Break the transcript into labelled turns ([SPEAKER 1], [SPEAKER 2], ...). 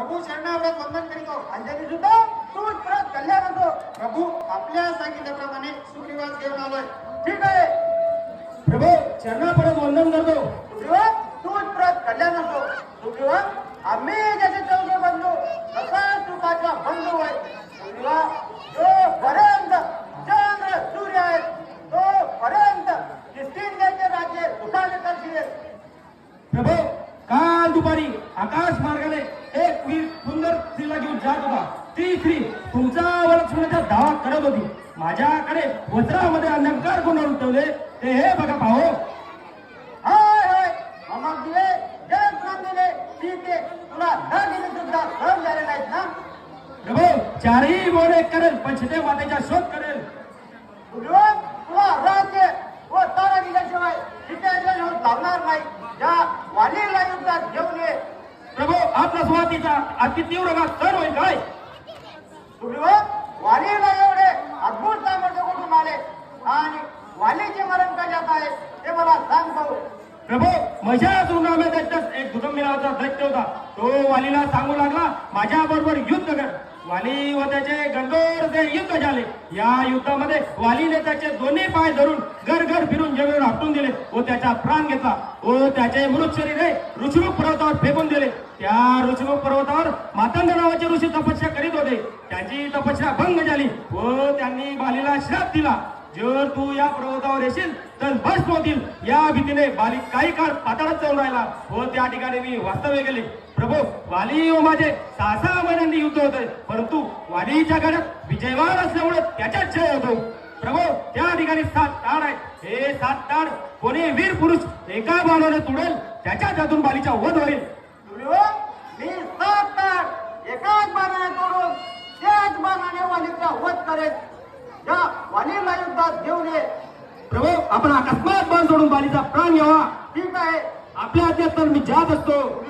[SPEAKER 1] प्रभू शरणावरच वंदन करीतो. अंजली सुद्धा तूच परत कल्याण होतो प्रभू आपल्या सांगितल्याप्रमाणे सुग्रीवास घेऊन आलोय. ठीक आहे?
[SPEAKER 2] प्रभू चरणा परत वंदन करतो.
[SPEAKER 1] सुग्रीवा तूच परत कल्याण होतो सुग्रीवा आम्ही ज्याचे चौघे बंधू तसा सुखाचा बंधू आहे. सुग्रीवा जो पर्यंत चंद्र सूर्य आहे तो पर्यंत किष्किंध्याचे राज्य सुखाने करशील.
[SPEAKER 2] प्रभू काल दुपारी आकाश मार्गाने एक वीर सुंदर स्त्रीला घेऊन जात होता. ती स्त्री तुमचा वरक्षणाचा दावा करत होती माझ्याकडे वस्त्रामध्ये अलंकार गुंडाळून ठेवले ते हे बघा पाहो.
[SPEAKER 1] दिले. दिले ठीक आहे तुला न दिले सुद्धा सहन झाले नाहीत ना?
[SPEAKER 2] प्रभू चारही बोले करेल पण मातेचा शोध करेल.
[SPEAKER 1] तुला राज्य व तारा दिल्याशिवाय सीतेच्या लावणार नाही. त्या वालीला युद्धात घेऊन ये.
[SPEAKER 2] प्रभू आपला स्वातीचा अति तीव्र घात सर होईल काय?
[SPEAKER 1] वालीला एवढे अद्भुत सामर्थ्य कुठून आले? आणि वालीचे मरण कशात आहे ते मला सांग भाऊ.
[SPEAKER 2] प्रभू महिषासुर नामे दैत्यास एक दुदंबी नावाचा दैत्य होता. तो वालीला सांगू लागला माझ्या बरोबर युद्ध कर. वाली व त्याचे गंगोर ते युद्ध झाले या युद्धामध्ये वालीने त्याचे दोन्ही पाय धरून घर घर फिरून जमिनीवर आपटून दिले व त्याचा प्राण घेतला व त्याचे मृत शरीर ऋषमुख पर्वतावर फेकून दिले. त्या ऋषमुख पर्वतावर मातंड नावाचे ऋषी तपस्या करीत होते. त्याची तपस्या भंग झाली व त्यांनी बालीला श्राप दिला. जर तू या पर्वतावर येशील तर भस्म होतील. या भीतीने बाली काही काळ पाताळात जाऊन राहिला. व त्या ठिकाणी मी वास्तव्य केले. प्रभू वाली व माझे. सहा सहा महिन्यांनी युद्ध होते परंतु वालीच्या गडात विजयवान असल्यामुळे त्याच्यात जय होतो. प्रभो त्या ठिकाणी सात ताड आहे. हे सात ताड कोणी वीर पुरुष एका बाणाने तुडेल त्याच्या त्यातून बालीचा वध होईल.
[SPEAKER 1] मी सात तार एकाच बाणाने तोडून त्याच बाणाने वालीचा वध करेल वालीला घेऊन ये.
[SPEAKER 2] प्रभू आपण अकस्मात बाण सोडून बालीचा प्राण घ्यावा.
[SPEAKER 1] ठीक आहे.
[SPEAKER 2] आपल्या आज्ञात तर मी जात असतो.